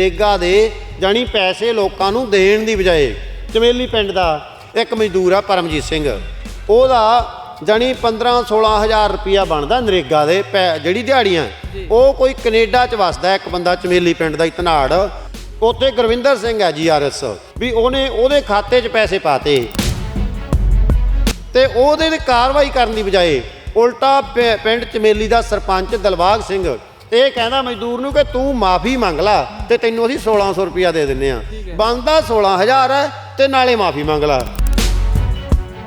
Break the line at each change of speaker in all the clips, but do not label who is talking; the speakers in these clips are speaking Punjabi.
ਨਰੇਗਾ ਦੇ ਜਾਣੀ ਪੈਸੇ ਲੋਕਾਂ ਨੂੰ ਦੇਣ ਦੀ ਬਜਾਏ ਚਮੇਲੀ ਪਿੰਡ ਦਾ ਇੱਕ ਮਜ਼ਦੂਰ ਆ ਪਰਮਜੀਤ ਸਿੰਘ। ਉਹਦਾ ਜਾਣੀ 15 16000 ਰੁਪਿਆ ਬਣਦਾ ਨਰੇਗਾ ਦੇ ਜਿਹੜੀ ਦਿਹਾੜੀਆਂ। ਉਹ ਕੋਈ ਕੈਨੇਡਾ ਚ ਵਸਦਾ ਇੱਕ ਬੰਦਾ ਚਮੇਲੀ ਪਿੰਡ ਦਾ ਇਤਨਾੜ। ਉੱਥੇ ਗੁਰਵਿੰਦਰ ਸਿੰਘ ਹੈ ਜੀਆਰਐਸ ਵੀ ਉਹਨੇ ਉਹਦੇ ਖਾਤੇ 'ਚ ਪੈਸੇ ਪਾਤੇ। ਤੇ ਉਹਦੇ ਤੇ ਕਾਰਵਾਈ ਕਰਨ ਦੀ ਬਜਾਏ ਉਲਟਾ ਪਿੰਡ ਚਮੇਲੀ ਦਾ ਸਰਪੰਚ ਦਲਬਾਗ ਸਿੰਘ ਇਹ ਕਹਿੰਦਾ ਮਜ਼ਦੂਰ ਨੂੰ ਕਿ ਤੂੰ ਮਾਫੀ ਮੰਗ ਲਾ ਤੇ ਤੈਨੂੰ ਅਸੀਂ 1600 ਰੁਪਇਆ ਦੇ ਦਿੰਨੇ ਆ ਬਣਦਾ 16000 ਹੈ ਤੇ ਨਾਲੇ ਮਾਫੀ ਮੰਗ ਲਾ।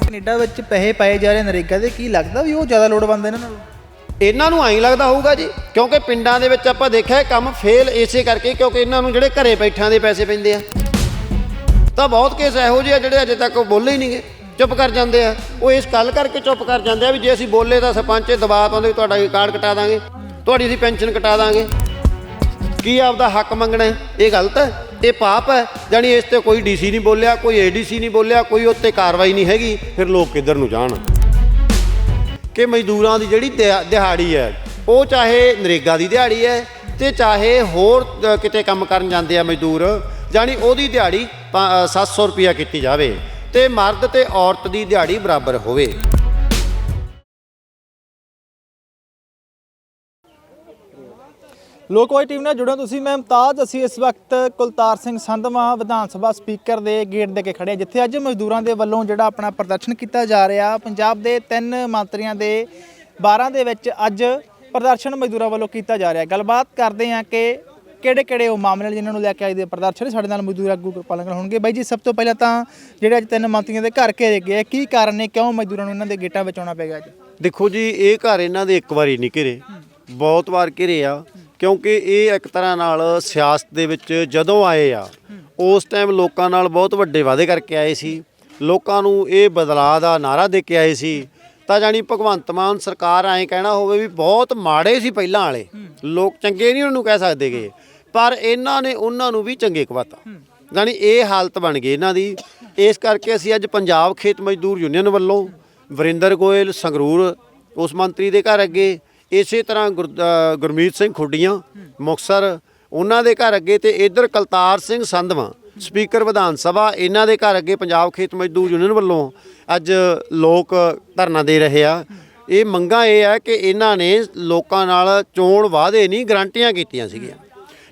ਕੈਨੇਡਾ ਵਿੱਚ ਪੈਸੇ ਪਾਏ ਜਾ ਰਹੇ ਨਰੇਗਾ ਦੇ ਕੀ ਲੱਗਦਾ ਵੀ ਉਹ ਜ਼ਿਆਦਾ ਲੋੜਵੰਦ ਇਹਨਾਂ ਨਾਲੋਂ?
ਇਹਨਾਂ ਨੂੰ ਐਂ ਲੱਗਦਾ ਹੋਊਗਾ ਜੀ ਕਿਉਂਕਿ ਪਿੰਡਾਂ ਦੇ ਵਿੱਚ ਆਪਾਂ ਦੇਖਿਆ ਕੰਮ ਫੇਲ ਇਸੇ ਕਰਕੇ ਕਿਉਂਕਿ ਇਹਨਾਂ ਨੂੰ ਜਿਹੜੇ ਘਰੇ ਬੈਠਿਆਂ ਦੇ ਪੈਸੇ ਪੈਂਦੇ ਆ। ਤਾਂ ਬਹੁਤ ਕੇਸ ਇਹੋ ਜਿਹੇ ਆ ਜਿਹੜੇ ਅਜੇ ਤੱਕ ਬੋਲੇ ਹੀ ਨਹੀਂਗੇ ਚੁੱਪ ਕਰ ਜਾਂਦੇ ਆ। ਉਹ ਇਸ ਗੱਲ ਕਰਕੇ ਚੁੱਪ ਕਰ ਜਾਂਦੇ ਆ ਵੀ ਜੇ ਅਸੀਂ ਬੋਲੇ ਤਾਂ ਸਰਪੰਚ ਦਬਾਅ ਪਾਉਂਦੇ ਵੀ ਤੁਹਾਡਾ ਕਾਰਡ ਕਟਾ ਦਾਂਗੇ। ਤੁਹਾਡੀ ਅਸੀਂ ਪੈਨਸ਼ਨ ਕਟਾ ਦਾਂਗੇ। ਕੀ ਆਪਦਾ ਹੱਕ ਮੰਗਣਾ ਹੈ? ਇਹ ਗਲਤ ਹੈ? ਇਹ ਪਾਪ ਹੈ? ਜਾਣੀ ਇਸ ਤੇ ਕੋਈ ਡੀਸੀ ਨਹੀਂ ਬੋਲਿਆ ਕੋਈ ਏਡੀਸੀ ਨਹੀਂ ਬੋਲਿਆ ਕੋਈ ਉੱਤੇ ਕਾਰਵਾਈ ਨਹੀਂ ਹੈਗੀ ਫਿਰ ਲੋਕ ਕਿੱਧਰ ਨੂੰ ਜਾਣ? ਕਿ ਮਜ਼ਦੂਰਾਂ ਦੀ ਜਿਹੜੀ ਦਿਹਾ- ਦਿਹਾੜੀ ਹੈ ਉਹ ਚਾਹੇ ਨਰੇਗਾ ਦੀ ਦਿਹਾੜੀ ਹੈ ਤੇ ਚਾਹੇ ਹੋਰ ਅ, ਕਿਤੇ ਕੰਮ ਕਰਨ ਜਾਂਦੇ ਆ ਮਜ਼ਦੂਰ ਜਾਣੀ ਉਹਦੀ ਦਿਹਾੜੀ ਪਾ- ਅ, 700 ਰੁਪਿਆ ਕੀਤੀ ਜਾਵੇ ਤੇ ਮਰਦ ਤੇ ਔਰਤ ਦੀ ਦਿਹਾੜੀ ਬਰਾਬਰ ਹੋਵੇ।
ਲੋਕਵਾਈ ਟੀਮ ਨਾਲ ਜੁੜੋ ਤੁਸੀਂ, ਮੈਂ ਮੁਮਤਾਜ। ਅਸੀਂ ਇਸ ਵਕਤ ਕੁਲਤਾਰ ਸਿੰਘ ਸੰਧਵਾ, ਵਿਧਾਨ ਸਭਾ ਸਪੀਕਰ ਦੇ ਗੇਟ ਦੇ ਕੇ ਖੜੇ ਹਾਂ, ਜਿੱਥੇ ਅੱਜ ਮਜ਼ਦੂਰਾਂ ਦੇ ਵੱਲੋਂ ਜਿਹੜਾ ਆਪਣਾ ਪ੍ਰਦਰਸ਼ਨ ਕੀਤਾ ਜਾ ਰਿਹਾ, ਪੰਜਾਬ ਦੇ ਤਿੰਨ ਮੰਤਰੀਆਂ ਦੇ 12 ਦੇ ਵਿੱਚ ਅੱਜ ਪ੍ਰਦਰਸ਼ਨ ਮਜ਼ਦੂਰਾਂ ਵੱਲੋਂ ਕੀਤਾ ਜਾ ਰਿਹਾ। ਗੱਲਬਾਤ ਕਰਦੇ ਹਾਂ ਕਿ ਕਿਹੜੇ ਕਿਹੜੇ ਉਹ ਮਾਮਲੇ ਨੇ ਜਿਨ੍ਹਾਂ ਨੂੰ ਲੈ ਕੇ ਆਏ ਦੇ ਪ੍ਰਦਰਸ਼ਨ ਸਾਡੇ ਨਾਲ ਮਜ਼ਦੂਰ ਆਗੂ ਪਾਲਣ ਹੋਣਗੇ। ਬਾਈ ਜੀ, ਸਭ ਤੋਂ ਪਹਿਲਾਂ ਤਾਂ ਜਿਹੜੇ ਅੱਜ ਤਿੰਨ ਮੰਤਰੀਆਂ ਦੇ ਘਰ ਘੇਰੇ ਗਏ, ਕੀ ਕਾਰਨ ਨੇ, ਕਿਉਂ ਮਜ਼ਦੂਰਾਂ ਨੂੰ ਇਹਨਾਂ ਦੇ ਗੇਟਾਂ ਵਿੱਚ ਆਉਣਾ ਪੈ ਗਿਆ ਅੱਜ?
ਦੇਖੋ ਜੀ, ਇਹ ਘਰ ਇਹਨਾਂ ਦੇ ਇੱਕ ਵਾਰੀ ਨਹੀਂ ਘਿਰੇ। ਬਹੁਤ ਵਾਰ ਘਿਰੇ ਆ। ਕਿਉਂਕਿ ਇਹ ਇੱਕ ਤਰ੍ਹਾਂ ਨਾਲ ਸਿਆਸਤ ਦੇ ਵਿੱਚ ਜਦੋਂ ਆਏ ਆ, ਉਸ ਟਾਈਮ ਲੋਕਾਂ ਨਾਲ ਬਹੁਤ ਵੱਡੇ ਵਾਅਦੇ ਕਰਕੇ ਆਏ ਸੀ। ਲੋਕਾਂ ਨੂੰ ਇਹ ਬਦਲਾਅ ਦਾ ਨਾਰਾ ਦੇ ਕੇ ਆਏ ਸੀ। ਤਾਂ ਜਾਣੀ ਭਗਵੰਤ ਮਾਨ ਸਰਕਾਰ ਐਂ ਕਹਿਣਾ ਹੋਵੇ ਵੀ ਬਹੁਤ ਮਾੜੇ ਸੀ ਪਹਿਲਾਂ ਵਾਲੇ। ਲੋਕ ਚੰਗੇ ਨਹੀਂ ਉਹਨੂੰ ਕਹਿ ਸਕਦੇਗੇ ਪਰ ਇਹਨਾਂ ਨੇ ਉਹਨਾਂ ਨੂੰ ਵੀ ਚੰਗੇ ਕਵਾਤਾ। ਜਾਣੀ ਇਹ ਹਾਲਤ ਬਣ ਗਈ ਇਹਨਾਂ ਦੀ। ਇਸ ਕਰਕੇ ਅਸੀਂ ਅੱਜ ਪੰਜਾਬ ਖੇਤ ਮਜ਼ਦੂਰ ਯੂਨੀਅਨ ਵੱਲੋਂ ਵਰਿੰਦਰ ਗੋਇਲ, ਸੰਗਰੂਰ, ਉਸ ਮੰਤਰੀ ਦੇ ਘਰ ਅੱਗੇ ਇਸੇ ਤਰ੍ਹਾਂ ਗੁਰ- ਗੁਰਮੀਤ ਸਿੰਘ ਖੁੱਡੀਆਂ ਮੁਕਸਰ ਉਹਨਾਂ ਦੇ ਘਰ ਅੱਗੇ ਤੇ ਇਧਰ ਕਲਤਾਰ ਸਿੰਘ ਸੰਧਵਾ, ਸਪੀਕਰ ਵਿਧਾਨ ਸਭਾ, ਇਹਨਾਂ ਦੇ ਘਰ ਅੱਗੇ ਪੰਜਾਬ ਖੇਤ ਮਜ਼ਦੂਰ ਯੂਨੀਅਨ ਵੱਲੋਂ ਅੱਜ ਲੋਕ ਧਰਨਾ ਦੇ ਰਹੇ ਆ। ਇਹ ਮੰਗਾਂ ਇਹ ਹੈ ਕਿ ਇਹਨਾਂ ਨੇ ਲੋਕਾਂ ਨਾਲ ਚੋਣ ਵਾਅਦੇ ਨਹੀਂ, ਗਰੰਟੀਆਂ ਕੀਤੀਆਂ ਸੀਗੀਆਂ।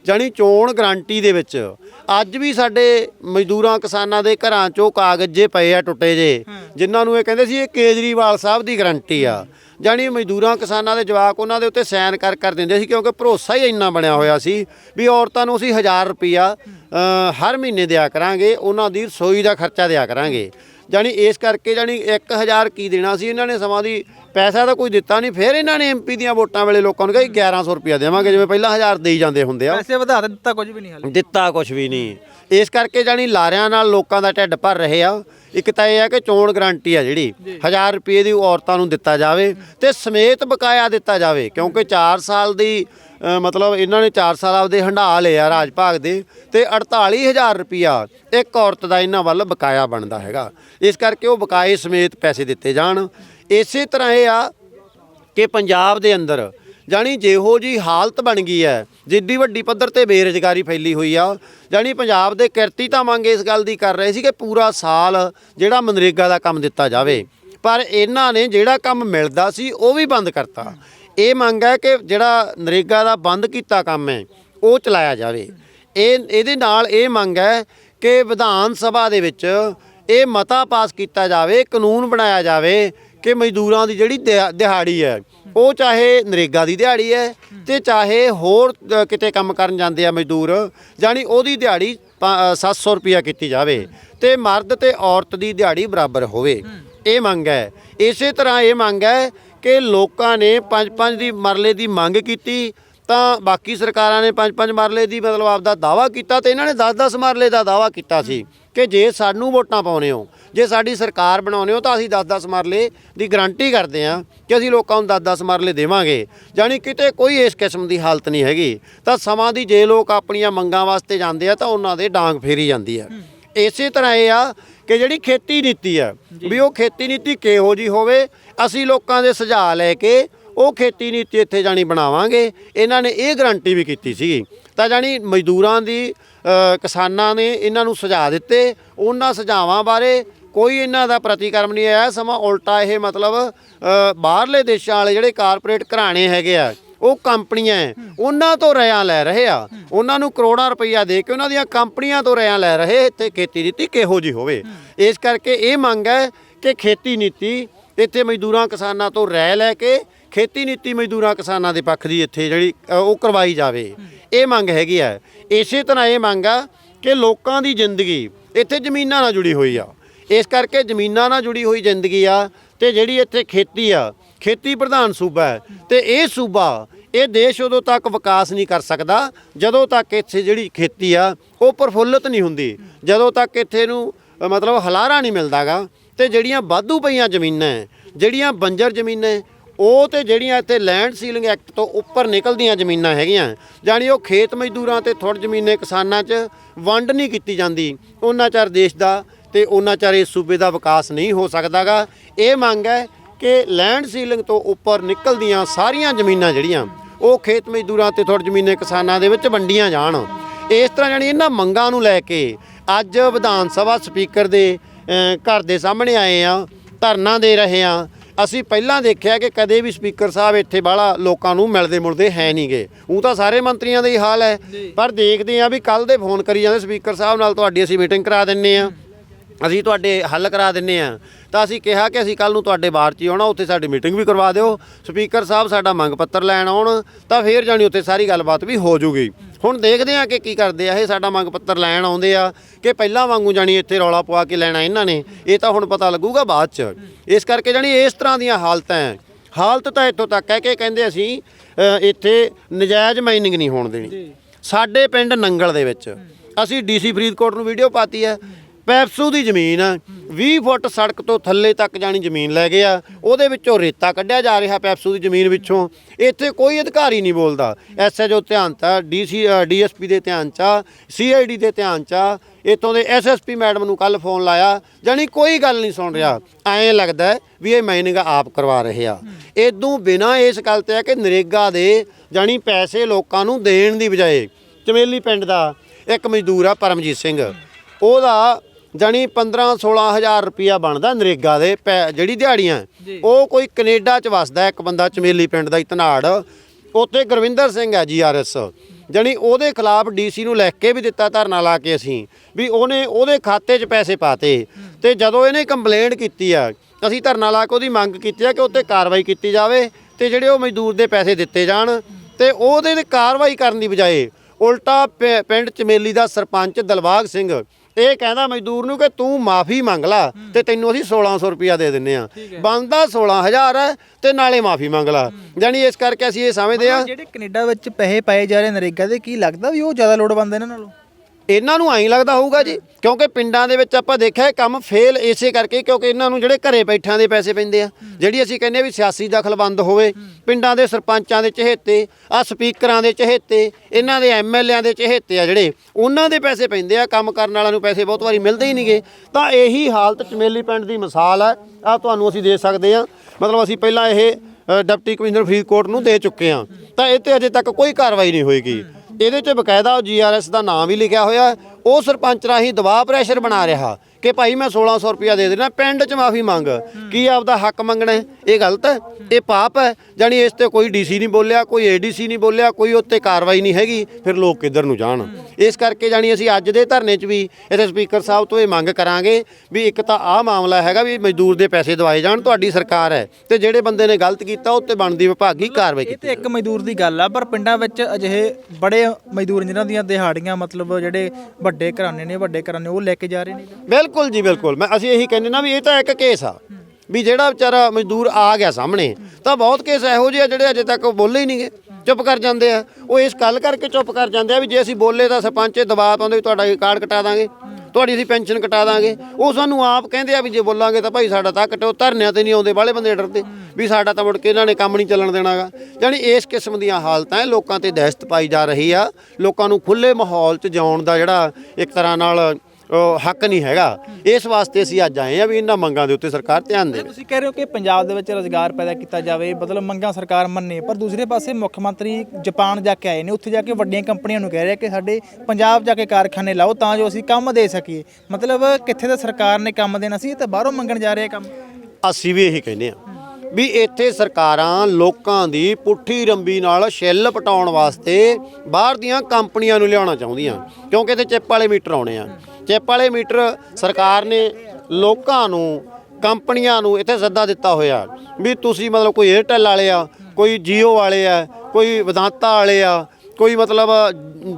ਜਾਣੀ ਚੋਣ ਗਰੰਟੀ ਦੇ ਵਿੱਚ ਅੱਜ ਵੀ ਸਾਡੇ ਮਜ਼ਦੂਰਾਂ ਕਿਸਾਨਾਂ ਦੇ ਘਰਾਂ 'ਚੋਂ ਕਾਗਜ਼ ਜੇ ਪਏ ਆ ਟੁੱਟੇ ਜੇ, ਜਿਨ੍ਹਾਂ ਨੂੰ ਇਹ ਕਹਿੰਦੇ ਸੀ ਇਹ ਕੇਜਰੀਵਾਲ ਸਾਹਿਬ ਦੀ ਗਰੰਟੀ ਆ। ਜਾਣੀ ਮਜ਼ਦੂਰਾਂ, ਕਿਸਾਨਾਂ ਦੇ ਜਵਾਕ ਉਹਨਾਂ ਦੇ ਉੱਤੇ ਸਾਈਨ ਕਰ ਕਰ ਦਿੰਦੇ ਸੀ ਕਿਉਂਕਿ ਭਰੋਸਾ ਹੀ ਇੰਨਾ ਬਣਿਆ ਹੋਇਆ ਸੀ ਵੀ ਔਰਤਾਂ ਨੂੰ ਅਸੀਂ 1000 ਰੁਪਿਆ ਹਰ ਮਹੀਨੇ ਦਿਆ ਕਰਾਂਗੇ, ਉਹਨਾਂ ਦੀ ਰਸੋਈ ਦਾ ਖਰਚਾ ਦਿਆ ਕਰਾਂਗੇ। ਜਾਣੀ ਇਸ ਕਰਕੇ ਜਾਣੀ 1000 ਕੀ ਦੇਣਾ ਸੀ, ਇਹਨਾਂ ਨੇ ਸਮਾਂ ਦੀ ਪੈਸਾ ਤਾਂ ਕੋਈ ਦਿੱਤਾ ਨਹੀਂ ਫਿਰ ਇਹਨਾਂ ਨੇ ਐਮਪੀ ਦੀਆਂ ਵੋਟਾਂ ਵੇਲੇ ਲੋਕਾਂ ਨੂੰ ਕਿਹਾ 1100 ਰੁਪਿਆ ਦੇਵਾਂਗੇ ਜਿਵੇਂ ਪਹਿਲਾਂ 1000 ਦੇਈ ਜਾਂਦੇ ਹੁੰਦੇ ਆ।
ਪੈਸੇ ਵਧਾ ਦਿੱਤਾ ਕੁਝ ਵੀ ਨਹੀਂ ਹਾਲੇ।
ਦਿੱਤਾ ਕੁਝ ਵੀ ਨਹੀਂ। ਇਸ ਕਰਕੇ ਜਾਣੀ ਲਾਰਿਆਂ ਨਾਲ ਲੋਕਾਂ ਦਾ ਢਿੱਡ ਭਰ ਰਹੇ ਆ। ਇੱਕ ਤਾਂ ਇਹ ਹੈ ਕਿ ਚੋਣ ਗਰੰਟੀ ਆ ਜਿਹੜੀ 1000 ਰੁਪਏ ਦੀ ਔਰਤਾਂ ਨੂੰ ਦਿੱਤਾ ਜਾਵੇ ਤੇ ਸਮੇਤ ਬਕਾਇਆ ਦਿੱਤਾ ਜਾਵੇ ਕਿਉਂਕਿ 4 ਸਾਲ ਦੀ ਮਤਲਬ ਇਹਨਾਂ ਨੇ 4 ਸਾਲ ਆਪਦੇ ਹੰਢਾ ਲਏ ਆ ਰਾਜ ਭਾਗ ਦੇ ਤੇ 48000 ਰੁਪਿਆ ਇੱਕ ਔਰਤ ਦਾ ਇਹਨਾਂ ਵੱਲ ਬਕਾਇਆ ਬਣਦਾ ਹੈਗਾ। ਇਸ ਕਰਕੇ ਉਹ ਬਕਾਏ ਸਮੇਤ ਪੈਸੇ ਦਿੱਤੇ ਜਾਣ। ਇਸੇ ਤਰ੍ਹਾਂ ਇਹ ਆ ਕਿ ਪੰਜਾਬ ਦੇ ਅੰਦਰ ਜਾਣੀ ਜਿਹੋ ਜੀ ਹਾਲਤ ਬਣ ਗਈ ਹੈ, ਜਿੱਡੀ ਵੱਡੀ ਪੱਧਰ ਤੇ ਬੇਰੁਜ਼ਗਾਰੀ ਫੈਲੀ ਹੋਈ ਆ, ਜਾਣੀ ਪੰਜਾਬ ਦੇ ਕਿਰਤੀ ਤਾਂ ਮੰਗ ਇਸ ਗੱਲ ਦੀ ਕਰ ਰਹੇ ਸੀ ਕਿ ਪੂਰਾ ਸਾਲ ਜਿਹੜਾ ਮਨਰੇਗਾ ਦਾ ਕੰਮ ਦਿੱਤਾ ਜਾਵੇ, ਪਰ ਇਹਨਾਂ ਨੇ ਜਿਹੜਾ ਕੰਮ ਮਿਲਦਾ ਸੀ ਉਹ ਵੀ ਬੰਦ ਕਰਤਾ। ਇਹ ਮੰਗ ਹੈ ਕਿ ਜਿਹੜਾ ਨਰੇਗਾ ਦਾ ਬੰਦ ਕੀਤਾ ਕੰਮ ਹੈ, ਉਹ ਚਲਾਇਆ ਜਾਵੇ। ਇਹ, ਇਹਦੇ ਨਾਲ ਇਹ ਮੰਗ ਹੈ ਕਿ ਵਿਧਾਨ ਸਭਾ ਦੇ ਵਿੱਚ ਇਹ ਮਤਾ ਪਾਸ ਕੀਤਾ ਜਾਵੇ, ਕਾਨੂੰਨ ਬਣਾਇਆ ਜਾਵੇ ਕਿ ਮਜ਼ਦੂਰਾਂ ਦੀ ਜਿਹੜੀ ਦਿਹਾ- ਦਿਹਾੜੀ ਹੈ ਉਹ ਚਾਹੇ ਨਰੇਗਾ ਦੀ ਦਿਹਾੜੀ ਹੈ ਤੇ ਚਾਹੇ ਹੋਰ ਅ, ਕਿਤੇ ਕੰਮ ਕਰਨ ਜਾਂਦੇ ਆ ਮਜ਼ਦੂਰ ਜਾਣੀ ਉਹਦੀ ਦਿਹਾੜੀ ਪਾ- ਅ, 700 ਰੁਪਿਆ ਕੀਤੀ ਜਾਵੇ ਤੇ ਮਰਦ ਤੇ ਔਰਤ ਦੀ ਦਿਹਾੜੀ ਬਰਾਬਰ ਹੋਵੇ। ਇਹ ਮੰਗ ਹੈ। ਇਸੇ ਤਰ੍ਹਾਂ ਇਹ ਮੰਗ ਹੈ ਕਿ ਲੋਕਾਂ ਨੇ ਪੰਜ ਪੰਜ ਦੀ ਮਰਲੇ ਦੀ ਮੰਗ ਕੀਤੀ ਤਾਂ ਬਾਕੀ ਸਰਕਾਰਾਂ ਨੇ ਪੰਜ ਪੰਜ ਮਰਲੇ ਦੀ ਮਤਲਬ ਆਪਦਾ ਦਾਵਾ ਕੀਤਾ ਤੇ ਇਹਨਾਂ ਨੇ 10-10 ਮਰਲੇ ਦਾ ਦਾਵਾ ਕੀਤਾ ਸੀ ਕਿ ਜੇ ਸਾਨੂੰ ਵੋਟਾਂ ਪਾਉਨੇ ਹੋ, ਜੇ ਸਾਡੀ ਸਰਕਾਰ ਬਣਾਉਨੇ ਹੋ ਤਾਂ ਅਸੀਂ 10-10 ਮਰਲੇ ਦੀ ਗਾਰੰਟੀ ਕਰਦੇ ਹਾਂ ਕਿ ਅਸੀਂ ਲੋਕਾਂ ਨੂੰ 10-10 ਮਰਲੇ ਦੇਵਾਂਗੇ। ਜਾਣੀ ਕਿਤੇ ਕੋਈ ਇਸ ਕਿਸਮ ਦੀ ਹਾਲਤ ਨਹੀਂ ਹੈਗੀ। ਤਾਂ ਸਮਾਂ ਦੀ ਜੇ ਲੋਕ ਆਪਣੀਆਂ ਮੰਗਾਂ ਵਾਸਤੇ ਜਾਂਦੇ ਆ ਤਾਂ ਉਹਨਾਂ ਦੇ ਡਾਂਗ ਫੇਰੀ ਜਾਂਦੀ ਆ ਇਸੇ ਤਰ੍ਹਾਂ ਇਹ ਆ ਕਿ ਜਿਹੜੀ ਖੇਤੀ ਨੀਤੀ ਆ ਵੀ ਉਹ ਖੇਤੀ ਨੀਤੀ ਕਿਹੋ ਜੀ ਹੋਵੇ, ਅਸੀਂ ਲੋਕਾਂ ਦੇ ਸੁਝਾਅ ਲੈ ਕੇ ਉਹ ਖੇਤੀ ਨੀਤੀ ਇੱਥੇ ਜਾਣੀ ਬਣਾਵਾਂਗੇ। ਇਹਨਾਂ ਨੇ ਇਹ ਗਰੰਟੀ ਵੀ ਕੀਤੀ ਸੀਗੀ। ਤਾਂ ਜਾਣੀ ਮਜ਼ਦੂਰਾਂ ਦੀ ਕਿਸਾਨਾਂ ਨੇ ਇਹਨਾਂ ਨੂੰ ਸੁਝਾਅ ਦਿੱਤੇ। ਉਹਨਾਂ ਸੁਝਾਵਾਂ ਬਾਰੇ ਕੋਈ ਇਹਨਾਂ ਦਾ ਪ੍ਰਤੀਕਰਮ ਨਹੀਂ ਆਇਆ। ਸਮਾਂ ਉਲਟਾ ਇਹ ਮਤਲਬ ਬਾਹਰਲੇ ਦੇਸ਼ਾਂ ਵਾਲੇ ਜਿਹੜੇ ਕਾਰਪੋਰੇਟ ਘਰਾਣੇ ਹੈਗੇ ਆ ਉਹ ਕੰਪਨੀਆਂ ਹੈ, ਉਹਨਾਂ ਤੋਂ ਰਿਆਂ ਲੈ ਰਹੇ ਆ। ਉਹਨਾਂ ਨੂੰ ਕਰੋੜਾਂ ਰੁਪਈਆ ਦੇ ਕੇ ਉਹਨਾਂ ਦੀਆਂ ਕੰਪਨੀਆਂ ਤੋਂ ਰਿਆਂ ਲੈ ਰਹੇ ਇੱਥੇ ਖੇਤੀ ਨੀਤੀ ਕਿਹੋ ਜੀ ਹੋਵੇ। ਇਸ ਕਰਕੇ ਇਹ ਮੰਗ ਹੈ ਕਿ ਖੇਤੀ ਨੀਤੀ ਇੱਥੇ ਮਜ਼ਦੂਰਾਂ ਕਿਸਾਨਾਂ ਤੋਂ ਰਹਿ ਲੈ ਕੇ ਖੇਤੀ ਨੀਤੀ ਮਜ਼ਦੂਰਾਂ ਕਿਸਾਨਾਂ ਦੇ ਪੱਖ ਦੀ ਇੱਥੇ ਜਿਹੜੀ ਉਹ ਕਰਵਾਈ ਜਾਵੇ। ਇਹ ਮੰਗ ਹੈਗੀ ਆ। ਇਸੇ ਤਰ੍ਹਾਂ ਇਹ ਮੰਗ ਆ ਕਿ ਲੋਕਾਂ ਦੀ ਜ਼ਿੰਦਗੀ ਇੱਥੇ ਜ਼ਮੀਨਾਂ ਨਾਲ ਜੁੜੀ ਹੋਈ ਆ। ਇਸ ਕਰਕੇ ਜ਼ਮੀਨਾਂ ਨਾਲ ਜੁੜੀ ਹੋਈ ਜ਼ਿੰਦਗੀ ਆ ਤੇ ਜਿਹੜੀ ਇੱਥੇ ਖੇਤੀ ਆ, ਖੇਤੀ ਪ੍ਰਧਾਨ ਸੂਬਾ ਹੈ ਤੇ ਇਹ ਸੂਬਾ, ਇਹ ਦੇਸ਼ ਉਦੋਂ ਤੱਕ ਵਿਕਾਸ ਨਹੀਂ ਕਰ ਸਕਦਾ ਜਦੋਂ ਤੱਕ ਇੱਥੇ ਜਿਹੜੀ ਖੇਤੀ ਆ, ਉਹ ਪ੍ਰਫੁੱਲਤ ਨਹੀਂ ਹੁੰਦੀ। ਜਦੋਂ ਤੱਕ ਇੱਥੇ ਨੂੰ ਮਤਲਬ ਹਲਾਰਾ ਨਹੀਂ ਮਿਲਦਾਗਾ ਤੇ ਜਿਹੜੀਆਂ ਵਾਧੂ ਪਈਆਂ ਜ਼ਮੀਨਾਂ ਜਿਹੜੀਆਂ ਬੰਜਰ ਜ਼ਮੀਨਾਂ ਉਹ ਤੇ ਜਿਹੜੀਆਂ ਇੱਥੇ ਲੈਂਡ ਸੀਲਿੰਗ ਐਕਟ ਤੋਂ ਉੱਪਰ ਨਿਕਲਦੀਆਂ ਜ਼ਮੀਨਾਂ ਹੈਗੀਆਂ ਜਾਣੀ ਉਹ ਖੇਤ ਮਜ਼ਦੂਰਾਂ ਤੇ ਥੋੜ ਜ਼ਮੀਨੇ ਕਿਸਾਨਾਂ 'ਚ ਵੰਡ ਨਹੀਂ ਕੀਤੀ ਜਾਂਦੀ। ਉਹਨਾਂ ਚਿਰ ਦੇਸ਼ ਦਾ ਤੇ ਉਹਨਾਂ ਚਿਰ ਇਸ ਸੂਬੇ ਦਾ ਵਿਕਾਸ ਨਹੀਂ ਹੋ ਸਕਦਾਗਾ। ਇਹ ਮੰਗ ਹੈ ਕਿ ਲੈਂਡ ਸੀਲਿੰਗ ਤੋਂ ਉੱਪਰ ਨਿਕਲਦੀਆਂ ਸਾਰੀਆਂ ਜ਼ਮੀਨਾਂ ਜਿਹੜੀਆਂ, ਉਹ ਖੇਤ ਮਜ਼ਦੂਰਾਂ ਤੇ ਥੋੜ ਜ਼ਮੀਨੇ ਕਿਸਾਨਾਂ ਦੇ ਵਿੱਚ ਵੰਡੀਆਂ ਜਾਣ। ਇਸ ਤਰ੍ਹਾਂ ਜਾਣੀ ਇਹਨਾਂ ਮੰਗਾਂ ਨੂੰ ਲੈ ਕੇ ਅੱਜ ਵਿਧਾਨ ਸਭਾ ਸਪੀਕਰ ਦੇ ਘਰ ਦੇ ਸਾਹਮਣੇ ਆਏ ਆ ਧਰਨਾ ਦੇ ਰਹੇ ਆ ਅਸੀਂ ਪਹਿਲਾਂ ਦੇਖਿਆ ਕਿ ਕਦੇ ਵੀ ਸਪੀਕਰ ਸਾਹਿਬ ਇੱਥੇ ਬਾਹਲਾ ਲੋਕਾਂ ਨੂੰ ਮਿਲਦੇ ਮੁਲਦੇ ਹੈ ਨਹੀਂਗੇ। ਉਹ ਤਾਂ ਸਾਰੇ ਮੰਤਰੀਆਂ ਦਾ ਹੀ ਹਾਲ ਹੈ। ਪਰ ਦੇਖਦੇ ਆ ਵੀ ਕੱਲ ਦੇ ਫੋਨ ਕਰੀ ਜਾਂਦੇ ਸਪੀਕਰ ਸਾਹਿਬ ਨਾਲ ਤੁਹਾਡੀ ਅਸੀਂ ਮੀਟਿੰਗ ਕਰਾ ਦਿੰਨੇ ਆ ਅਸੀਂ ਤੁਹਾਡੇ ਹੱਲ ਕਰਾ ਦਿੰਨੇ ਆ। ਤਾਂ ਅਸੀਂ ਕਿਹਾ ਕਿ ਅਸੀਂ ਕੱਲ ਨੂੰ ਤੁਹਾਡੇ ਬਾਹਰ 'ਚ ਹੀ ਆਉਣਾ ਉੱਥੇ ਸਾਡੀ ਮੀਟਿੰਗ ਵੀ ਕਰਵਾ ਦਿਓ। ਸਪੀਕਰ ਸਾਹਿਬ ਸਾਡਾ ਮੰਗ ਪੱਤਰ ਲੈਣ ਆਉਣ ਤਾਂ ਫੇਰ ਜਾਣੀ ਉੱਥੇ ਸਾਰੀ ਗੱਲਬਾਤ ਵੀ ਹੋ ਜੂਗੀ। ਹੁਣ ਦੇਖਦੇ ਆ ਕਿ ਕੀ ਕਰਦੇ ਆ ਇਹ ਸਾਡਾ ਮੰਗ ਪੱਤਰ ਲੈਣ ਆਉਂਦੇ ਆ ਕਿ ਪਹਿਲਾਂ ਵਾਂਗੂ ਜਾਣੀ ਇੱਥੇ ਰੌਲਾ ਪਵਾ ਕੇ ਲੈਣਾ ਇਹਨਾਂ ਨੇ ਇਹ ਤਾਂ ਹੁਣ ਪਤਾ ਲੱਗੂਗਾ ਬਾਅਦ 'ਚ। ਇਸ ਕਰਕੇ ਜਾਣੀ ਇਸ ਤਰ੍ਹਾਂ ਦੀਆਂ ਹਾਲਤਾਂ ਹੈ। ਹਾਲਤ ਤਾਂ ਇੱਥੋਂ ਤੱਕ ਹੈ ਕਿ ਕਹਿੰਦੇ ਅਸੀਂ ਇੱਥੇ ਨਜਾਇਜ਼ ਮਾਈਨਿੰਗ ਨਹੀਂ ਹੋਣ ਦੇਣੀ। ਸਾਡੇ ਪਿੰਡ ਨੰਗਲ ਦੇ ਵਿੱਚ। ਅਸੀਂ ਡੀਸੀ ਫਰੀਦਕੋਟ ਨੂੰ ਵੀਡੀਓ ਪਾਤੀ ਹੈ। ਪੈਪਸੂ ਦੀ ਜ਼ਮੀਨ ਆ 20 ਫੁੱਟ ਸੜਕ ਤੋਂ ਥੱਲੇ ਤੱਕ ਜਾਣੀ ਜ਼ਮੀਨ ਲੈ ਗਿਆ ਉਹਦੇ ਵਿੱਚੋਂ ਰੇਤਾ ਕੱਢਿਆ ਜਾ ਰਿਹਾ ਪੈਪਸੂ ਦੀ ਜ਼ਮੀਨ ਵਿੱਚੋਂ। ਇੱਥੇ ਕੋਈ ਅਧਿਕਾਰੀ ਨਹੀਂ ਬੋਲਦਾ। ਐਸਐਚਓ ਧਿਆਨ ਚ ਡੀਸੀ ਡੀਐਸਪੀ ਦੇ ਧਿਆਨ ਚ ਸੀਆਈਡੀ ਦੇ ਧਿਆਨ ਚ ਇੱਥੋਂ ਦੇ ਐਸਐਸਪੀ ਮੈਡਮ ਨੂੰ ਕੱਲ ਫੋਨ ਲਾਇਆ, ਜਾਣੀ ਕੋਈ ਗੱਲ ਨਹੀਂ ਸੁਣ ਰਿਹਾ। ਐਂ ਲੱਗਦਾ ਵੀ ਇਹ ਮਾਈਨਿੰਗ ਆਪ ਕਰਵਾ ਰਹੇ ਆ। ਇਦੋਂ ਬਿਨਾ ਇਸ ਗੱਲ ਤੇ ਆ ਕਿ ਨਰੇਗਾ ਦੇ, ਜਾਣੀ ਪੈਸੇ ਲੋਕਾਂ ਨੂੰ ਦੇਣ ਦੀ ਬਜਾਏ, ਚਮੇਲੀ ਪਿੰਡ ਦਾ ਇੱਕ ਮਜ਼ਦੂਰ ਆ, ਪਰਮਜੀਤ ਸਿੰਘ। ਉਹਦਾ ਜਾਣੀ 15 16000 ਰੁਪਿਆ ਬਣਦਾ ਨਰੇਗਾ ਦੇ ਪੈ- ਜਿਹੜੀ ਦਿਹਾੜੀਆਂ। ਉਹ ਕੋਈ ਕੈਨੇਡਾ ਚ ਵਸਦਾ ਇੱਕ ਬੰਦਾ ਚਮੇਲੀ ਪਿੰਡ ਦਾ ਹੀ ਧਨਾੜ। ਉੱਥੇ ਗੁਰਵਿੰਦਰ ਸਿੰਘ ਹੈ ਜੀਆਰਐਸ ਜਾਣੀ ਉਹਦੇ ਖਿਲਾਫ ਡੀਸੀ ਨੂੰ ਲਿਖ ਕੇ ਵੀ ਦਿੱਤਾ ਧਰਨਾ ਲਾ ਕੇ ਅਸੀਂ ਵੀ ਉਹਨੇ ਉਹਦੇ ਖਾਤੇ 'ਚ ਪੈਸੇ ਪਾਤੇ। ਤੇ ਜਦੋਂ ਇਹਨੇ ਕੰਪਲੇਂਟ ਕੀਤੀ ਆ ਅਸੀਂ ਧਰਨਾ ਲਾ ਕੇ ਉਹਦੀ ਮੰਗ ਕੀਤੀ ਆ ਕਿ ਉੱਤੇ ਕਾਰਵਾਈ ਕੀਤੀ ਜਾਵੇ ਤੇ ਜਿਹੜੇ ਉਹ ਮਜ਼ਦੂਰ ਦੇ ਪੈਸੇ ਦਿੱਤੇ ਜਾਣ ਤੇ ਉਹਦੇ ਤੇ ਕਾਰਵਾਈ ਕਰਨ ਦੀ ਬਜਾਏ ਉਲਟਾ ਪਿ- ਪਿੰਡ ਚਮੇਲੀ ਦਾ ਸਰਪੰਚ ਦਲਬਾਗ ਸਿੰਘ ਇਹ ਕਹਿੰਦਾ ਮਜ਼ਦੂਰ ਨੂੰ ਕਿ ਤੂੰ ਮਾਫੀ ਮੰਗ ਲਾ ਤੇ ਤੈਨੂੰ ਅਸੀਂ 1600 ਰੁਪਇਆ ਦੇ ਦਿੰਨੇ ਆ। ਬੰਦਾ 16000 ਹੈ ਤੇ ਨਾਲੇ ਮਾਫੀ ਮੰਗ ਲਾ। ਜਾਨੀ ਇਸ ਕਰਕੇ ਅਸੀਂ ਇਹ ਸਮਝਦੇ ਆ
ਜਿਹੜੇ ਕੈਨੇਡਾ ਵਿੱਚ ਪੈਸੇ ਪਾਏ ਜਾ ਰਹੇ ਨਰੇਗਾ ਦੇ ਕੀ ਲੱਗਦਾ ਵੀ ਉਹ ਜ਼ਿਆਦਾ ਲੋੜਵੰਦ ਇਹਨਾਂ ਨਾਲੋਂ?
ਇਹਨਾਂ ਨੂੰ ਐਂ ਲੱਗਦਾ ਹੋਊਗਾ ਜੀ, ਕਿਉਂਕਿ ਪਿੰਡਾਂ ਦੇ ਵਿੱਚ ਆਪਾਂ ਦੇਖਿਆ ਇਹ ਕੰਮ ਫੇਲ ਇਸੇ ਕਰਕੇ ਕਿਉਂਕਿ ਇਹਨਾਂ ਨੂੰ ਜਿਹੜੇ ਘਰੇ ਬੈਠਿਆਂ ਦੇ ਪੈਸੇ ਪੈਂਦੇ ਆ, ਜਿਹੜੀ ਅਸੀਂ ਕਹਿੰਦੇ ਵੀ ਸਿਆਸੀ ਦਖਲਬੰਦ ਹੋਵੇ, ਪਿੰਡਾਂ ਦੇ ਸਰਪੰਚਾਂ ਦੇ ਚਹੇਤੇ, ਆ ਸਪੀਕਰਾਂ ਦੇ ਚਹੇਤੇ, ਇਹਨਾਂ ਦੇ ਐਮਐਲਏਆਂ ਦੇ ਚਹੇਤੇ ਆ ਜਿਹੜੇ, ਉਹਨਾਂ ਦੇ ਪੈਸੇ ਪੈਂਦੇ ਆ, ਕੰਮ ਕਰਨ ਵਾਲਿਆਂ ਨੂੰ ਪੈਸੇ ਬਹੁਤ ਵਾਰੀ ਮਿਲਦੇ ਹੀ ਨਹੀਂਗੇ। ਤਾਂ ਇਹੀ ਹਾਲਤ ਚਮੇਲੀ ਪਿੰਡ ਦੀ ਮਿਸਾਲ ਹੈ ਆ ਤੁਹਾਨੂੰ ਅਸੀਂ ਦੇ ਸਕਦੇ ਆ। ਮਤਲਬ ਅਸੀਂ ਪਹਿਲਾਂ ਇਹ ਡਿਪਟੀ ਕਮਿਸ਼ਨਰ ਫਰੀਦਕੋਟ ਨੂੰ ਦੇ ਚੁੱਕੇ ਆ। ਤਾਂ ਇਹ ਤੇ ਅਜੇ ਤੱਕ ਕੋਈ ਕਾਰਵਾਈ ਨਹੀਂ ਹੋਏਗੀ। ਇਹਦੇ 'ਚ ਬਕਾਇਦਾ ਜੀਆਰਐਸ ਦਾ ਨਾਮ ਵੀ ਲਿਖਿਆ ਹੋਇਆ, ਉਹ ਸਰਪੰਚ ਰਾਹੀਂ ਦਬਾਅ ਪ੍ਰੈਸ਼ਰ ਬਣਾ ਰਿਹਾ। ਕਿ ਭਾਈ ਮੈਂ 1600 ਰੁਪਇਆ ਦੇ ਦੇਣਾ ਪਿੰਡ 'ਚ ਮਾਫੀ ਮੰਗ। ਕੀ ਆਪਦਾ ਹੱਕ ਮੰਗਣਾ? ਇਹ ਗਲਤ ਹੈ? ਇਹ ਪਾਪ ਹੈ? ਜਾਣੀ ਇਸ ਤੇ ਕੋਈ ਡੀਸੀ ਨਹੀਂ ਬੋਲਿਆ ਕੋਈ ਏਡੀਸੀ ਨਹੀਂ ਬੋਲਿਆ ਕੋਈ ਉੱਤੇ ਕਾਰਵਾਈ ਨਹੀਂ ਹੈਗੀ ਫਿਰ ਲੋਕ ਕਿੱਧਰ ਨੂੰ ਜਾਣ? ਇਸ ਕਰਕੇ ਜਾਣੀ ਅਸੀਂ ਅੱਜ ਦੇ ਧਰਨੇ 'ਚ ਵੀ ਇੱਥੇ ਸਪੀਕਰ ਸਾਹਿਬ ਤੋਂ ਇਹ ਮੰਗ ਕਰਾਂਗੇ ਵੀ ਇੱਕ ਤਾਂ ਆਹ ਮਾਮਲਾ ਹੈਗਾ ਵੀ ਮਜ਼ਦੂਰ ਦੇ ਪੈਸੇ ਦਵਾਏ ਜਾਣ ਤੁਹਾਡੀ ਸਰਕਾਰ ਹੈ ਤੇ ਜਿਹੜੇ ਬੰਦੇ ਨੇ ਗਲਤ ਕੀਤਾ ਉਹ ਤੇ ਬਣਦੀ ਵਿਭਾਗੀ ਕਾਰਵਾਈ
ਇਹ
ਕੀਤੀ
ਤੇ ਇੱਕ ਮਜ਼ਦੂਰ ਦੀ ਗੱਲ ਆ ਪਰ ਪਿੰਡਾਂ ਵਿੱਚ ਅਜਿਹੇ ਬੜੇ ਮਜ਼ਦੂਰ ਜਿਨ੍ਹਾਂ ਦੀਆਂ ਦਿਹਾੜੀਆਂ ਮਤਲਬ ਜਿਹੜੇ ਵੱਡੇ ਘਰਾਣੇ ਨੇ ਵੱਡੇ ਘਰਾਣੇ ਉਹ ਲੈ ਕੇ ਜਾ ਰਹੇ ਨੇ।
ਬਿਲਕੁਲ। ਬਿਲਕੁਲ ਜੀ, ਬਿਲਕੁਲ। ਮੈਂ, ਅਸੀਂ ਇਹੀ ਕਹਿੰਦੇ ਨਾ ਵੀ ਇਹ ਤਾਂ ਇੱਕ ਕੇਸ ਆ। ਵੀ ਜਿਹੜਾ ਵਿਚਾਰਾ ਮਜ਼ਦੂਰ ਆ ਗਿਆ ਸਾਹਮਣੇ, ਤਾਂ ਬਹੁਤ ਕੇਸ ਇਹੋ ਜਿਹੇ ਆ ਜਿਹੜੇ ਅਜੇ ਤੱਕ ਬੋਲੇ ਹੀ ਨਹੀਂਗੇ ਚੁੱਪ ਕਰ ਜਾਂਦੇ ਆ। ਉਹ ਇਸ ਗੱਲ ਕਰਕੇ ਚੁੱਪ ਕਰ ਜਾਂਦੇ ਆ ਵੀ ਜੇ ਅਸੀਂ ਬੋਲੇ ਤਾਂ ਸਰਪੰਚ ਦਬਾਅ ਪਾਉਂਦੇ ਵੀ ਤੁਹਾਡਾ ਇਹ ਕਾਰਡ ਕਟਾ ਦਾਂਗੇ, ਤੁਹਾਡੀ ਅਸੀਂ ਪੈਨਸ਼ਨ ਕਟਾ ਦਾਂਗੇ। ਉਹ ਸਾਨੂੰ ਆਪ ਕਹਿੰਦੇ ਆ ਵੀ ਜੇ ਬੋਲਾਂਗੇ ਤਾਂ ਭਾਈ ਸਾਡਾ ਤਾਂ ਕਟੋ ਧਰਨਿਆਂ ਤੇ ਨਹੀਂ ਆਉਂਦੇ ਬਾਹਲੇ ਬੰਦੇ ਡਰਦੇ। ਵੀ ਸਾਡਾ ਤਾਂ ਮੁੜ ਕੇ ਇਹਨਾਂ ਨੇ ਕੰਮ ਨਹੀਂ ਚੱਲਣ ਦੇਣਾਗਾ। ਯਾਨੀ ਇਸ ਕਿਸਮ ਦੀਆਂ ਹਾਲਤਾਂ ਹੈ ਲੋਕਾਂ ਤੇ ਦਹਿਸ਼ਤ ਪਾਈ ਜਾ ਰਹੀ ਆ। ਲੋਕਾਂ ਨੂੰ ਖੁੱਲੇ ਮਾਹੌਲ 'ਚ ਜਿਉਣ ਦਾ ਜਿਹੜਾ ਇੱਕ ਤਰ੍ਹਾਂ ਨਾਲ ਹੱਕ ਨਹੀਂ ਹੈਗਾ। ਇਸ ਵਾਸਤੇ ਅਸੀਂ ਅੱਜ ਆਏ ਆ ਵੀ ਇਹਨਾਂ ਮੰਗਾਂ ਦੇ ਉੱਤੇ ਸਰਕਾਰ ਧਿਆਨ ਦੇਵੇ।
ਤੁਸੀਂ ਕਹਿ ਰਹੇ ਹੋ ਕਿ ਪੰਜਾਬ ਦੇ ਵਿੱਚ ਰੋਜ਼ਗਾਰ ਪੈਦਾ ਕੀਤਾ ਜਾਵੇ ਮਤਲਬ ਮੰਗਾਂ ਸਰਕਾਰ ਮੰਨੇ ਪਰ ਦੂਸਰੇ ਪਾਸੇ ਮੁੱਖ ਮੰਤਰੀ ਜਾਪਾਨ ਜਾ ਕੇ ਆਏ ਨੇ ਉੱਥੇ ਜਾ ਕੇ ਵੱਡੀਆਂ ਕੰਪਨੀਆਂ ਨੂੰ ਕਹਿ ਰਿਹਾ ਕਿ ਸਾਡੇ ਪੰਜਾਬ ਜਾ ਕੇ ਕਾਰਖਾਨੇ ਲਾਓ ਤਾਂ ਜੋ ਅਸੀਂ ਕੰਮ ਦੇ ਸਕੀਏ। ਮਤਲਬ ਕਿੱਥੇ ਤਾਂ ਸਰਕਾਰ ਨੇ ਕੰਮ ਦੇਣਾ ਸੀ ਤੇ ਬਾਹਰੋਂ ਮੰਗਣ ਜਾ ਰਹੇ ਕੰਮ।
ਅਸੀਂ ਵੀ ਇਹੀ ਕਹਿੰਦੇ ਆ ਵੀ ਇੱਥੇ ਸਰਕਾਰਾਂ ਲੋਕਾਂ ਦੀ ਪੁੱਠੀ ਰੰਬੀ ਨਾਲ ਛਿੱਲ ਪਟਾਉਣ ਵਾਸਤੇ ਬਾਹਰ ਦੀਆਂ ਕੰਪਨੀਆਂ ਨੂੰ ਲਿਆਉਣਾ ਚਾਹੁੰਦੀਆਂ ਕਿਉਂਕਿ ਇੱਥੇ ਚਿੱਪ ਵਾਲੇ ਮੀਟਰ ਆਉਣੇ ਆ। ਚਿੱਪ ਵਾਲੇ ਮੀਟਰ ਸਰਕਾਰ ਨੇ ਲੋਕਾਂ ਨੂੰ, ਕੰਪਨੀਆਂ ਨੂੰ ਇੱਥੇ ਸੱਦਾ ਦਿੱਤਾ ਹੋਇਆ ਵੀ ਤੁਸੀਂ ਮਤਲਬ ਕੋਈ 에ਅਰਟੈਲ ਵਾਲੇ ਆ, ਕੋਈ ਜੀਓ ਵਾਲੇ ਆ, ਕੋਈ ਵਿਦਾਂਤਾ ਵਾਲੇ ਆ ਕੋਈ ਮਤਲਬ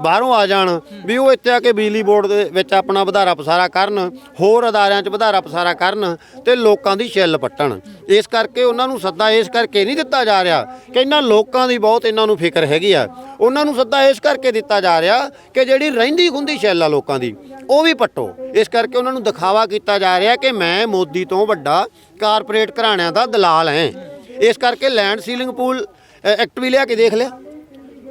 ਬਾਹਰੋਂ ਆ ਜਾਣ ਵੀ ਉਹ ਇੱਥੇ ਆ ਕੇ ਬਿਜਲੀ ਬੋਰਡ ਦੇ ਵਿੱਚ ਆਪਣਾ ਵਧਾਰਾ ਪਸਾਰਾ ਕਰਨ, ਹੋਰ ਅਦਾਰਿਆਂ 'ਚ ਵਧਾਰਾ ਪਸਾਰਾ ਕਰਨ ਤੇ ਲੋਕਾਂ ਦੀ ਛਿੱਲ ਪੱਟਣ। ਇਸ ਕਰਕੇ ਉਹਨਾਂ ਨੂੰ ਸੱਦਾ ਇਸ ਕਰਕੇ ਨਹੀਂ ਦਿੱਤਾ ਜਾ ਰਿਹਾ ਕਿ ਇਹਨਾਂ ਲੋਕਾਂ ਦੀ ਬਹੁਤ ਇਹਨਾਂ ਨੂੰ ਫਿਕਰ ਹੈਗੀ ਆ। ਉਹਨਾਂ ਨੂੰ ਸੱਦਾ ਇਸ ਕਰਕੇ ਦਿੱਤਾ ਜਾ ਰਿਹਾ ਕਿ ਜਿਹੜੀ ਰਹਿੰਦੀ ਖੁੰਦੀ ਛਿੱਲ ਆ ਲੋਕਾਂ ਦੀ, ਉਹ ਵੀ ਪੱਟੋ। ਇਸ ਕਰਕੇ ਉਹਨਾਂ ਨੂੰ ਦਿਖਾਵਾ ਕੀਤਾ ਜਾ ਰਿਹਾ ਕਿ ਮੈਂ ਮੋਦੀ ਤੋਂ ਵੱਡਾ ਕਾਰਪੋਰੇਟ ਘਰਾਣਿਆਂ ਦਾ ਦਲਾਲ ਹਾਂ ਇਸ ਕਰਕੇ ਲੈਂਡ ਸੀਲਿੰਗ ਪੂਲ ਐਕਟ ਵੀ ਲਿਆ ਕੇ ਦੇਖ ਲਿਆ।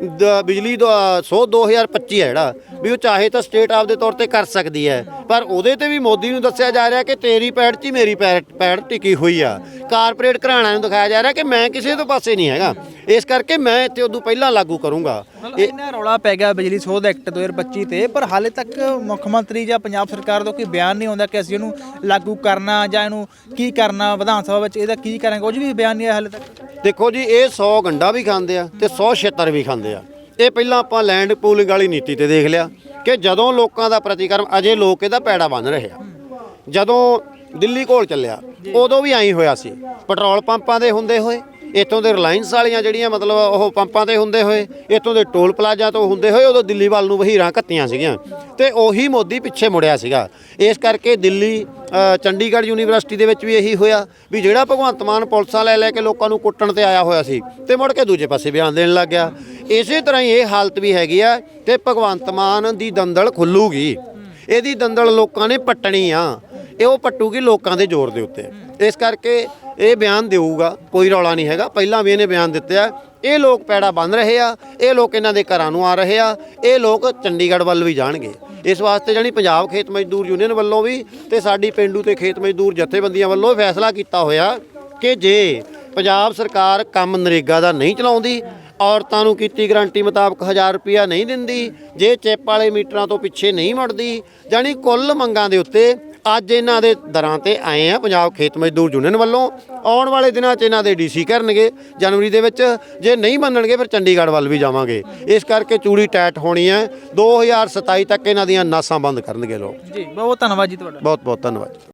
ਦ- ਬਿਜਲੀ ਦਾ 100 2025 ਹੈ ਜਿਹੜਾ, ਵੀ ਉਹ ਚਾਹੇ ਤਾਂ ਸਟੇਟ ਆਪ ਦੇ ਤੌਰ ਤੇ ਕਰ ਸਕਦੀ ਹੈ। ਪਰ ਉਹਦੇ ਤੇ ਵੀ ਮੋਦੀ ਨੂੰ ਦੱਸਿਆ ਜਾ ਰਿਹਾ ਕਿ ਤੇਰੀ ਪੈੜ 'ਚ ਹੀ ਮੇਰੀ ਪੈੜ ਪੈੜ ਟਿਕੀ ਹੋਈ ਆ। ਕਾਰਪੋਰੇਟ ਘਰਾਣਿਆਂ ਨੂੰ ਦਿਖਾਇਆ ਜਾ ਰਿਹਾ ਕਿ ਮੈਂ ਕਿਸੇ ਤੋਂ ਪਾਸੇ ਨਹੀਂ ਹੈਗਾ। ਇਸ ਕਰਕੇ ਮੈਂ ਇੱਥੇ ਉਦੋਂ ਪਹਿਲਾਂ ਲਾਗੂ ਕਰੂੰਗਾ।
ਮਤਲਬ ਇੰਨਾ ਰੌਲਾ ਪੈ ਗਿਆ ਬਿਜਲੀ ਸੋਧ ਐਕਟ 2025 ਤੇ, ਪਰ ਹਾਲੇ ਤੱਕ ਮੁੱਖ ਮੰਤਰੀ ਜਾਂ ਪੰਜਾਬ ਸਰਕਾਰ ਦਾ ਕੋਈ ਬਿਆਨ ਨਹੀਂ ਆਉਂਦਾ ਕਿ ਅਸੀਂ ਇਹਨੂੰ ਲਾਗੂ ਕਰਨਾ ਜਾਂ ਇਹਨੂੰ ਕੀ ਕਰਨਾ ਵਿਧਾਨ ਸਭਾ ਵਿੱਚ ਇਹਦਾ ਕੀ ਕਰਾਂਗੇ, ਕੁਝ ਵੀ ਬਿਆਨ ਨਹੀਂ ਆਇਆ ਹਾਲੇ ਤੱਕ।
ਦੇਖੋ ਜੀ, ਇਹ 100 ਗੰਡਾ ਵੀ ਖਾਂਦੇ ਆ ਤੇ 100 ਛੇਤਰ ਵੀ ਖਾਂਦੇ ਆ। ਇਹ ਪਹਿਲਾਂ ਆਪਾਂ ਲੈਂਡ ਪੂਲਿੰਗ ਵਾਲੀ ਨੀਤੀ ਤੇ ਦੇਖ ਲਿਆ ਕਿ ਜਦੋਂ ਲੋਕਾਂ ਦਾ ਪ੍ਰਤੀਕਰਮ, ਅਜੇ ਲੋਕ ਇਹਦਾ ਪੈੜਾ ਬੰਨ ਰਹੇ ਆ। ਜਦੋਂ ਦਿੱਲੀ ਕੋਲ ਚੱਲਿਆ, ਉਦੋਂ ਵੀ ਐਂ ਹੋਇਆ ਸੀ। ਪੈਟਰੋਲ ਪੰਪਾਂ ਦੇ ਹੁੰਦੇ ਹੋਏ ਇੱਥੋਂ ਦੇ ਰਿਲਾਇੰਸ ਵਾਲੀਆਂ ਜਿਹੜੀਆਂ ਮਤਲਬ ਉਹ ਪੰਪਾਂ ਤੇ ਹੁੰਦੇ ਹੋਏ, ਇੱਥੋਂ ਦੇ ਟੋਲ ਪਲਾਜ਼ਾ ਤੋਂ ਹੁੰਦੇ ਹੋਏ ਉਦੋਂ ਦਿੱਲੀ ਵੱਲ ਨੂੰ ਵਹੀਰਾਂ ਕੱਤੀਆਂ ਸੀਗੀਆਂ। ਤੇ ਉਹੀ ਮੋਦੀ ਪਿੱਛੇ ਮੁੜਿਆ ਸੀਗਾ। ਇਸ ਕਰਕੇ ਦਿੱਲੀ ਚੰਡੀਗੜ੍ਹ ਯੂਨੀਵਰਸਿਟੀ ਦੇ ਵਿੱਚ ਵੀ ਇਹੀ ਹੋਇਆ ਵੀ ਜਿਹੜਾ ਭਗਵੰਤ ਮਾਨ ਪੁਲਿਸਾਂ ਲੈ ਲੈ ਕੇ ਲੋਕਾਂ ਨੂੰ ਕੁੱਟਣ ਤੇ ਆਇਆ ਹੋਇਆ ਸੀ, ਤੇ ਮੁੜ ਕੇ ਦੂਜੇ ਪਾਸੇ ਬਿਆਨ ਦੇਣ ਲੱਗ ਗਿਆ। ਇਸੇ ਤਰ੍ਹਾਂ ਹੀ ਇਹ ਹਾਲਤ ਵੀ ਹੈਗੀ ਆ, ਤੇ ਭਗਵੰਤ ਮਾਨ ਦੀ ਦੰਦਲ ਖੁੱਲੂਗੀ। ਇਹਦੀ ਦੰਦਲ ਲੋਕਾਂ ਨੇ ਪੱਟਣੀ ਆ। ਇਹ ਉਹ ਪੱਟੂਗੀ ਲੋਕਾਂ ਦੇ ਜ਼ੋਰ ਦੇ ਉੱਤੇ। ਇਸ ਕਰਕੇ ਇਹ ਬਿਆਨ ਦੇਊਗਾ, ਕੋਈ ਰੌਲਾ ਨਹੀਂ ਹੈਗਾ। ਪਹਿਲਾਂ ਵੀ ਇਹਨੇ ਬਿਆਨ ਦਿੱਤੇ ਆ। ਇਹ ਲੋਕ ਪੈੜਾ ਬੰਨ ਰਹੇ ਆ, ਇਹ ਲੋਕ ਇਹਨਾਂ ਦੇ ਘਰਾਂ ਨੂੰ ਆ ਰਹੇ ਆ, ਇਹ ਲੋਕ ਚੰਡੀਗੜ੍ਹ ਵੱਲ ਵੀ ਜਾਣਗੇ। ਇਸ ਵਾਸਤੇ ਜਾਨੀ ਪੰਜਾਬ ਖੇਤ ਮਜ਼ਦੂਰ ਯੂਨੀਅਨ ਵੱਲੋਂ ਵੀ ਤੇ ਸਾਡੀ ਪਿੰਡੂ ਤੇ ਖੇਤ ਮਜ਼ਦੂਰ ਜਥੇਬੰਦੀਆਂ ਵੱਲੋਂ ਫੈਸਲਾ ਕੀਤਾ ਹੋਇਆ ਕਿ ਜੇ ਪੰਜਾਬ ਸਰਕਾਰ ਕੰਮ ਨਰੇਗਾ ਦਾ ਨਹੀਂ ਚਲਾਉਂਦੀ, ਔਰਤਾਂ ਨੂੰ ਕੀਤੀ ਗਰੰਟੀ ਮੁਤਾਬਕ 1000 ਰੁਪਿਆ ਨਹੀਂ ਦਿੰਦੀ, ਜੇ ਚਿੱਪ ਵਾਲੇ ਮੀਟਰਾਂ ਤੋਂ ਪਿੱਛੇ ਨਹੀਂ ਮੁੜਦੀ ਜਾਨੀ ਕੁੱਲ ਮੰਗਾਂ ਦੇ ਉੱਤੇ ਅੱਜ ਇਹਨਾਂ ਦੇ ਦਰਾਂ ਤੇ ਆਏ ਆ ਪੰਜਾਬ ਖੇਤ ਮਜ਼ਦੂਰ ਯੂਨੀਅਨ ਵੱਲੋਂ। ਆਉਣ ਵਾਲੇ ਦਿਨਾਂ 'ਚ ਇਹਨਾਂ ਦੇ ਡੀਸੀ ਕਰਨਗੇ ਜਨਵਰੀ ਦੇ ਵਿੱਚ। ਜੇ ਨਹੀਂ ਮੰਨਣਗੇ ਫਿਰ ਚੰਡੀਗੜ੍ਹ ਵੱਲ ਵੀ ਜਾਵਾਂਗੇ। ਇਸ ਕਰਕੇ ਚੂੜੀ ਟੈਟ ਹੋਣੀ ਹੈ। 2027 ਤੱਕ ਇਹਨਾਂ ਦੀਆਂ ਨਾਸਾਂ ਬੰਦ ਕਰਨਗੇ ਲੋਕ।
ਜੀ ਬਹੁਤ ਧੰਨਵਾਦ ਜੀ ਤੁਹਾਡਾ।
ਬਹੁਤ ਬਹੁਤ ਧੰਨਵਾਦ।